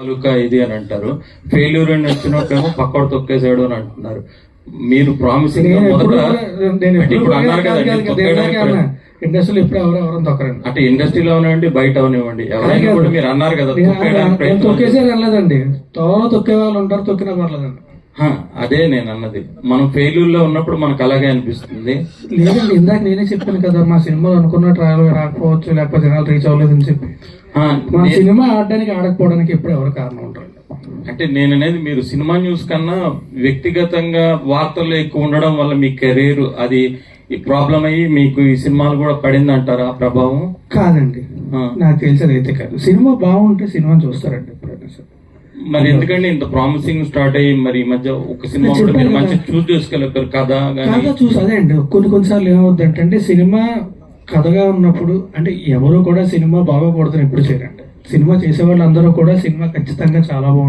తాలూకా ఇది అని అంటారు. ఫెయిల్యూర్ అని వచ్చినప్పుడేమో పక్కవాడు తొక్కేసాడు అని అంటున్నారు. మీరు ప్రామిసింగ్ ఇప్పుడు ఇండస్ట్రీలో ఎప్పుడు ఎవరు ఎవరు తొక్కరండి? అంటే ఇండస్ట్రీలో అవనివ్వండి బయట అవనివ్వండి. ఎవరైనా కూడా మీరు అన్నారు కదా తొక్కేసేది అనలేదండి. తోవ తొక్కే వాళ్ళు ఉంటారు తొక్కినా పర్లేదండి. అదే నేను అన్నది మనం ఫెయిల్యూర్లో ఉన్నప్పుడు మనకు అలాగే అనిపిస్తుంది. లేదండి ఇందాక నేనే చెప్పాను కదా మా సినిమా అనుకున్న ట్రయల్ రాకపోవచ్చు లేకపోతే జనాలు రీచ్ అవ్వలేదని చెప్పి. మా సినిమా ఆడడానికి ఆడకపోవడానికి ఎప్పుడు ఎవరు కారణం ఉంటారు అంటే నేను అనేది మీరు సినిమా న్యూస్ కన్నా వ్యక్తిగతంగా వార్తల్లో ఎక్కువ ఉండడం వల్ల మీ కెరీర్ అది ప్రాబ్లం అయ్యి మీకు ఈ సినిమాలు కూడా పడింది అంటారా ఆ ప్రభావం? కాదండి. నాకు తెలిసేది అయితే కాదు. సినిమా బాగుంటే సినిమాని చూస్తారండి ఎప్పుడైనా సరే. మరి ఎందుకండి ఇంత ప్రామిసింగ్ స్టార్ట్ అయ్యి మరి మధ్య ఒక సినిమా మీరు మంచి. చూస్ కానీ కాదా చూసి అదే అండి కొన్ని కొన్నిసార్లు ఏమవుద్ది అంటే సినిమా కథగా ఉన్నప్పుడు అంటే ఎవరు కూడా సినిమా బాగోకూడదని ఎప్పుడు చేయరండి. సినిమా చేసే వాళ్ళందరూ కూడా సినిమా ఖచ్చితంగా చాలా బాగుంటుంది.